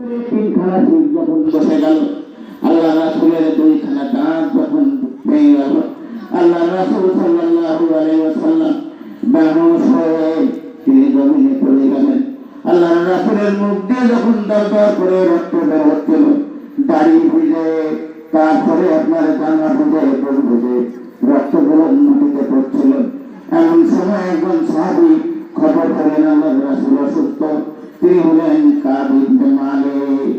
তিনখানা ঠিক যখন বসে গেল আল্লাহ রাসুলের দুইখানা দাঁত যখন ভেঙে গেল আল্লাহ রাসুল সাল্লাল্লাহু আলাইহি ওয়াসাল্লাম বেহুশ হয়ে তিনি জমিনে পড়ে গেলেন আল্লাহ রাসুলের যখন দরদর করে রক্ত বের হচ্ছিল দাড়ি ভিজে তারপরে আপনার জামা ভিজে ভিজে রক্তগুলো মাটিতে পড়ছিল এমন সময় একজন সাহাবি খবর পেলেন আল্লাহ রাসুল অসুস্থ তিনি হলেন কাবিন মালিক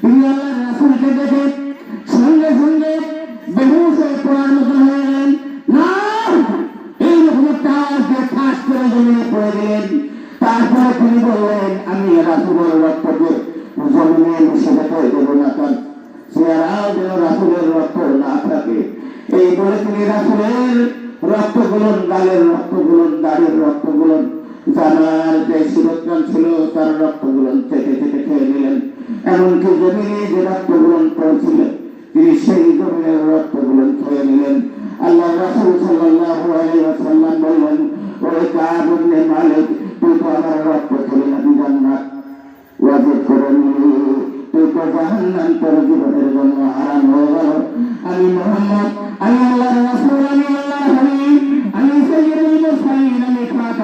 তিনি আল্লাহ রাসুলকে দেখে সঙ্গে সঙ্গে হয়ে পড়ার মতন হয়ে গেলেন না এইরকম একটা আওয়াজ দিয়ে ঠাস করে জমিনে পড়ে গেলেন তারপরে তিনি বললেন আমি রাসুলের রক্তকে জমিনে মিশে যেতে দেবো না তার চেহারাও যেন রাসুলের রক্ত না থাকে এই বলে তিনি রাসুলের রক্তগুলন গালের রক্তগুলন দাড়ির রক্তগুলন জানার যে সুরক্ষণ ছিল, তার রক্তগুলন চেটে চেটে খেয়ে নিলেন। এমনকি জমিনে যে রক্তগুলন পড়ছিল, তিনি সেই জমিনের রক্তগুলন খেয়ে নিলেন। আল্লাহ রাসুল সাল্লাল্লাহু আলাইহি ওয়াসাল্লাম বললেন ওই কাব ইবনে মালিক, তুই তো আমার রক্ত খেলে না জান্নাত। ওয়াজিব করে নিলি তুই তো জাহান্নাম তোর জীবনের জন্য হারাম হয়ে গেল। আমি মোহাম্মদ, আমি আল্লাহর রাসূল, আমি আল্লাহর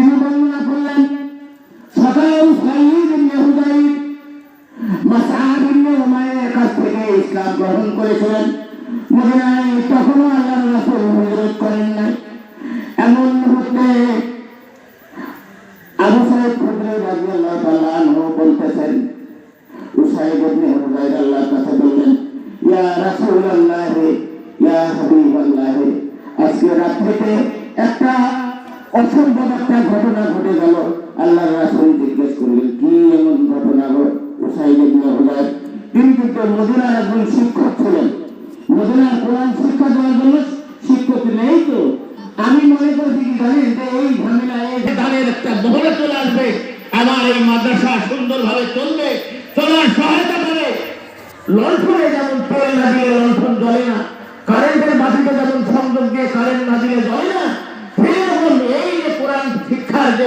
তিনি বর্ণনা করলেন সকালে সাইয়্যিদ ইবনে হুদাইর মাসআদ ইবনে উমাইরের কাছ থেকে ইসলাম গ্রহণ করেছিলেন মদিনায় তখনও আল্লাহর রাসূল হিজরত করেন নাই এমন মুহূর্তে আবু সাইদ খুদরি রাদিয়াল্লাহু তাআলা আনহু বলতেছেন উসাইদ ইবনে হুদাইর আল্লাহর কাছে বললেন ইয়া রাসূলুল্লাহ ইয়া হাবিবাল্লাহ আজকে রাত্রিতে একটা অসম্ভব একটা ঘটনা ঘটে গেল। আল্লাহর রাসূল জিজ্ঞেস করলেন, কি এমন ঘটনা কিন্তু মদিনার একজন শিক্ষক ছিলেন। মদিনার কোরআন শিক্ষা দেওয়ার জন্য শিক্ষক নেই তো। আমি মনে করছি কি জানেন যে এই ঝামেলা, এই তাদের একটা মহলে চলে আসবে। আমার এই মাদ্রাসা সুন্দরভাবে চলবে, চলার সহায়তা করে লণ্ঠনে যেমন তেল না দিলে লণ্ঠন জ্বলে না কারেন্টের বাতিতে যেমন সংযোগ দিয়ে কারেন্ট না দিলে জ্বলে না সেরকম এই যে কোরআন শিক্ষার যে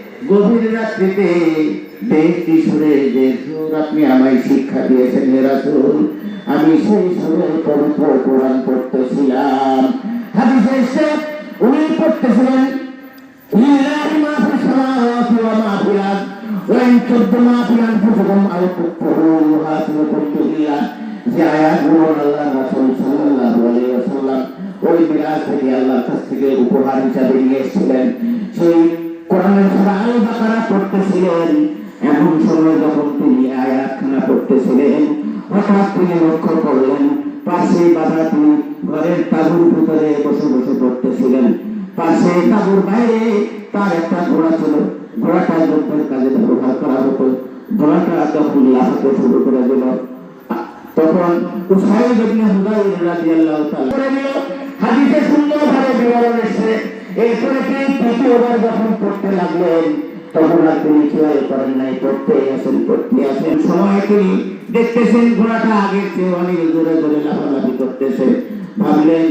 গভীর রাত্রিতে বেশ সুরে যে সুর আপনি আমায় শিক্ষা দিয়েছেন হেরাসুল আমি সেই সুরের পবিত্র কোরআন পড়তেছিলাম হাদিসের শেখ উনি পড়তেছিলেন আল্লাহ উপহার হিসাবে সেই কোরআনের সূরা বাকারা পড়তেছিলেন, এমন সময় যখন তিনি আয়াতখানা পড়তেছিলেন, হঠাৎ তিনি লক্ষ্য করলেন পাশে বাধা তিনি ঘরের তাঁবুর ভিতরে বসে বসে পড়তেছিলেন। পাশে তাঁবুর বাইরে তার একটা ঘোড়া ছিল। ঘোড়াটা যুদ্ধের কাজে ব্যবহার করা হতো। ঘোড়াটা যখন লাফাতে শুরু করে দিল, তখন উসাইদ ইবনে হুদাইর রাদিয়াল্লাহু তাআলা হাদিসে এরপরে তিনি তৃতীয়বার যখন পড়তে লাগলেন, তখন আর তিনি খেয়াল করেন নাই পড়তে আসেন পড়তে আসেন। সময় তিনি দেখতেছেন ঘোড়াটা আগের চেয়ে অনেক জোরে জোরে লাফালাফি করতেছে। ভাবলেন,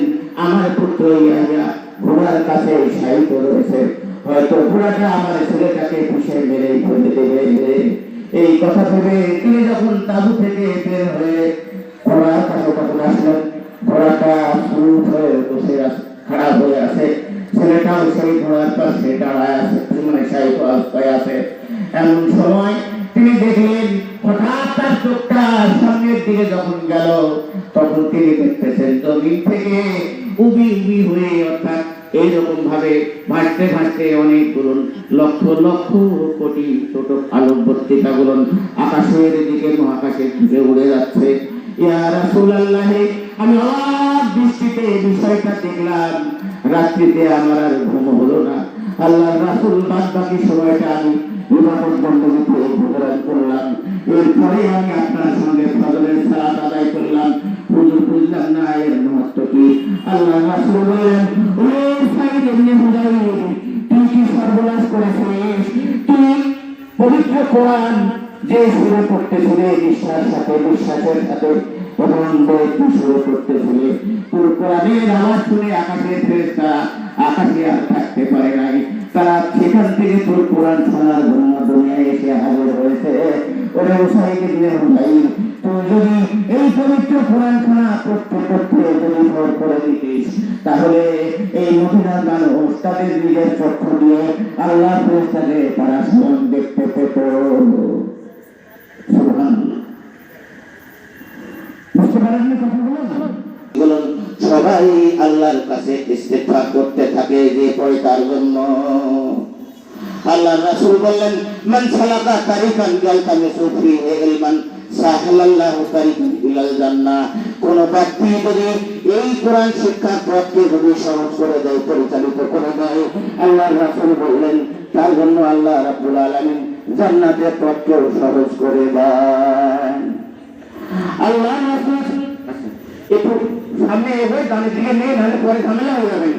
আমার পুত্র ইয়াহিয়া ঘোড়ার কাছে সাহিত্য রয়েছে। হয়তো ঘোড়াটা আমার ছেলেটাকে পুষে মেরে ফেলে দেবে। এই কথা ভেবে তিনি যখন তাবু থেকে বের হয়ে দাঁড়ায় আছে মানে সাহিত্য অবস্থায় আছে এমন সময় তিনি দেখলেন, হঠাৎ তার চোখটা সামনের দিকে যখন গেল, তখন তিনি দেখতেছেন জমিন থেকে উবি উবি হয়ে, অর্থাৎ এইরকম ভাবে ভাসতে ভাসতে অনেকগুলো লক্ষ লক্ষ কোটি ছোট আলোকবর্তিকাগুলো আকাশের দিকে, মহাকাশের দিকে উড়ে যাচ্ছে। ইয়া রাসূলুল্লাহ, আমি অবাক দৃষ্টিতে বিষয়টা দেখলাম। রাত্রিতে আমার আর ঘুম হলো না। আল্লাহ রাসূল বাদ বাকি সময়টা আমি ইবাদত বন্দীতে প্রদান করলাম। এরপরে আমি আপনার সঙ্গে ফজরের সালাত আদায় করলাম। হুজুর বুঝলাম না, এর মহত্ব কি? আল্লাহ রাসূল বললেন ও সাইদ ইবনে হুদাইর, তুই কি সর্বনাশ করেছিস? তুই পবিত্র কোরআন যে শুরু করতেছিলে নিঃশ্বাস সাথে, বিশ্বাসের সাথে শুনে ফেরেশতা আকাশে আর থাকতে পারে নাই। তারা থেকে তোর কোরআন শোনার জন্য দুনিয়ায় এসে হাজির হয়েছে। ওরে উসাইকে দিলে ভাই যদি এই পবিত্র কোরআন খানা করতে করতে যদি ভর করে দিতিস, তাহলে এই মহিলার মানুষ তাদের নিজের চক্ষু দিয়ে আল্লাহ ফেরেশতাকে তারা স্বয়ং দেখতে পেত। সবাই আল্লাহর কাছে ইস্তেগফার করতে থাকে যে পয়সার জন্য। আল্লাহ রাসূল বললেন, মান সালাকা তারিকান ইয়ালতামিসু ফিহি ইলমান, সাহালাল্লাহু তারিকান ইলাল জান্নাহ। কোন ব্যক্তি যদি এই কোরআন শিক্ষার পথকে যদি সহজ করে দেয়, পরিচালিত করে দেয় আল্লাহ রাসূল বললেন, তার জন্য আল্লাহ রাব্বুল আলামিন জান্নাতের পথকেও সহজ করে দেন। আল্লাহ রাসূল, একটু সামনে এগোয় ডানের দিকে নেই নাহলে পরে ঝামেলা হয়ে যাবে।